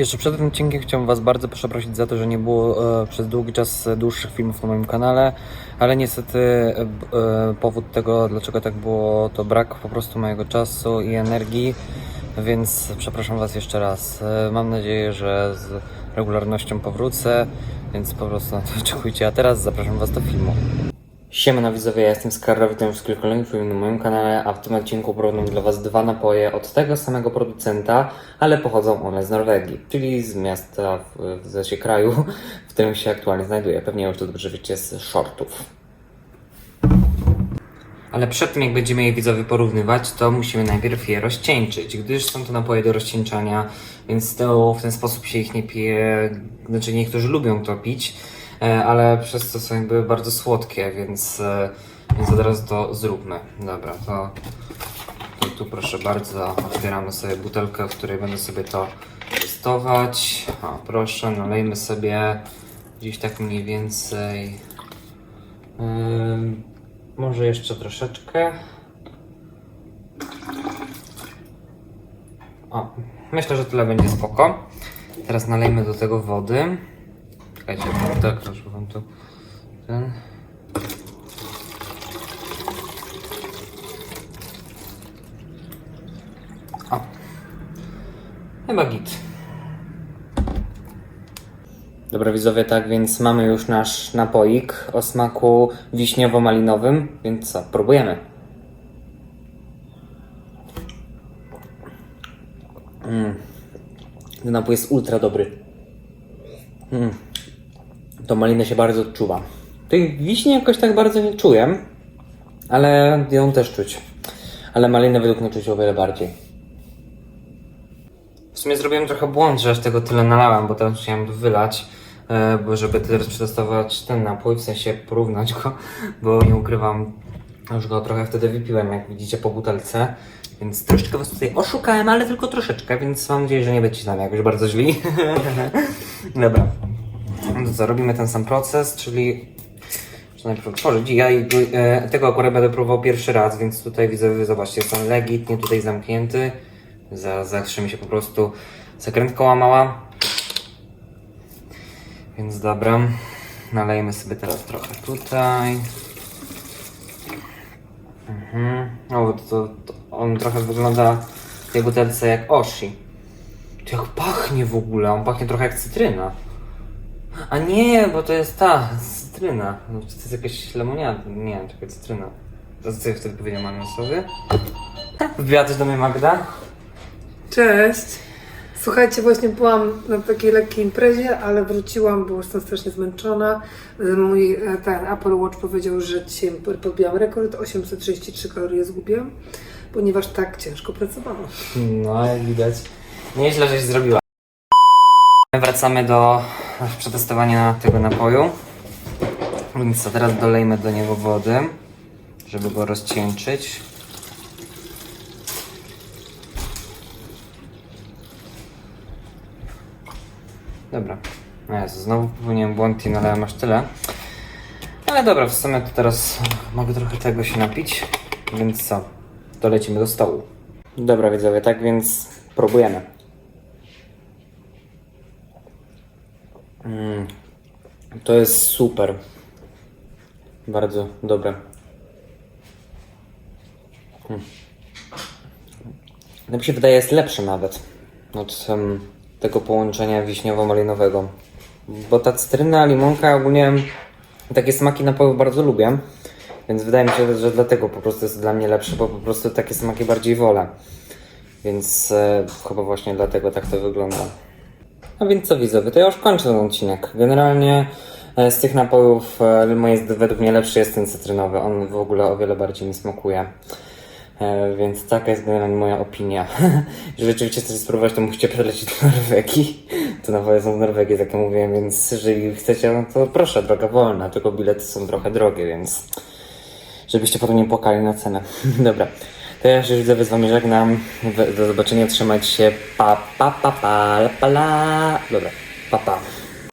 Jeszcze przed tym odcinkiem chciałbym Was bardzo przeprosić za to, że nie było e, przez długi czas dłuższych filmów na moim kanale, ale niestety e, e, powód tego, dlaczego tak było, to brak po prostu mojego czasu i energii, więc przepraszam Was jeszcze raz. E, mam nadzieję, że z regularnością powrócę, więc po prostu na to oczekujcie. A teraz zapraszam Was do filmu. Siemano widzowie, ja jestem Skarra, witam w kolejnym na moim kanale, a w tym odcinku porównam dla Was dwa napoje od tego samego producenta, ale pochodzą one z Norwegii, czyli z miasta w, w zasie kraju, w którym się aktualnie znajduję. Pewnie już to dobrze wiecie z shortów. Ale przed tym, jak będziemy je widzowie porównywać, to musimy najpierw je rozcieńczyć, gdyż są to napoje do rozcieńczania, więc to w ten sposób się ich nie pije. Znaczy, niektórzy lubią to pić, ale przez to są jakby bardzo słodkie, więc, e, więc od razu to zróbmy. Dobra, to, to tu proszę bardzo, otwieramy sobie butelkę, w której będę sobie to testować. O, proszę, nalejmy sobie gdzieś tak mniej więcej. Ym, może jeszcze troszeczkę. O, myślę, że tyle będzie spoko. Teraz nalejmy do tego wody. Czekajcie, tak, proszę wam tu ten. O. Chyba git. Dobra widzowie, tak więc mamy już nasz napoik o smaku wiśniowo-malinowym, więc co, próbujemy. Mm. Ten napój jest ultra dobry. Mm. To malinę się bardzo odczuwa. Tej wiśni jakoś tak bardzo nie czuję, ale ją też czuć. Ale malinę według mnie czuć o wiele bardziej. W sumie zrobiłem trochę błąd, że aż tego tyle nalałem, bo teraz chciałem to wylać, e, bo żeby teraz przetestować ten napój, w sensie porównać go, bo nie ukrywam, już go trochę wtedy wypiłem, jak widzicie po butelce, więc troszeczkę was tutaj oszukałem, ale tylko troszeczkę, więc mam nadzieję, że nie będziecie nami jakoś bardzo źli. Dobra, no to co, robimy ten sam proces, czyli najpierw otworzyć. Ja e, tego akurat będę próbował pierwszy raz, więc tutaj widzę, zobaczcie, jest on legitnie tutaj zamknięty. Zaraz zawsze mi się po prostu zakrętka łamała. Więc dobra, nalejemy sobie teraz trochę tutaj. Mhm. O, to, to on trochę wygląda w tej butelce jak Oshi. To jak pachnie w ogóle, on pachnie trochę jak cytryna. A nie, bo to jest ta cytryna. No, czy to jest jakaś lemoniada? Nie, czekaj, cytryna. To co ja wtedy powiedział mamy sobie? Wbiła też do mnie Magda? Cześć. Słuchajcie, właśnie byłam na takiej lekkiej imprezie, ale wróciłam, bo jestem strasznie zmęczona. Mój e, ten Apple Watch powiedział, że dzisiaj podbiłam rekord, 833 kalorie zgubiłam, ponieważ tak ciężko pracowałam. No, jak widać. Nieźle, żeś zrobiła. Wracamy do przetestowania tego napoju. Więc teraz dolejmy do niego wody, żeby go rozcieńczyć. Dobra. No Jezu, znowu popełniłem błąd i nalałem aż tyle. Ale dobra, w sumie to teraz mogę trochę tego się napić. Więc co? To lecimy do stołu. Dobra widzowie, tak więc próbujemy. Mm, to jest super. Bardzo dobre. Mm. To mi się wydaje jest lepsze nawet od em, tego połączenia wiśniowo-malinowego. Bo ta cytryna, limonka ogólnie takie smaki napojów bardzo lubię. Więc wydaje mi się, że dlatego po prostu jest dla mnie lepsze, bo po prostu takie smaki bardziej wolę. Więc e, chyba właśnie dlatego tak to wygląda. A więc co widzowie, to ja już kończę ten odcinek. Generalnie e, z tych napojów e, według mnie lepszy jest ten cytrynowy. On w ogóle o wiele bardziej mi smakuje. E, więc taka jest generalnie moja opinia. Jeżeli rzeczywiście chcecie spróbować, to musicie przelecieć do Norwegii. To napoje są z Norwegii, tak jak mówiłem, więc jeżeli chcecie, no to proszę, droga wolna. Tylko bilety są trochę drogie, więc żebyście potem nie płakali na cenę. Dobra. To ja się widzę z żegnam. Do zobaczenia, trzymajcie się. Pa, pa, pa, pa, la, pa, la. Dobra, pa, pa.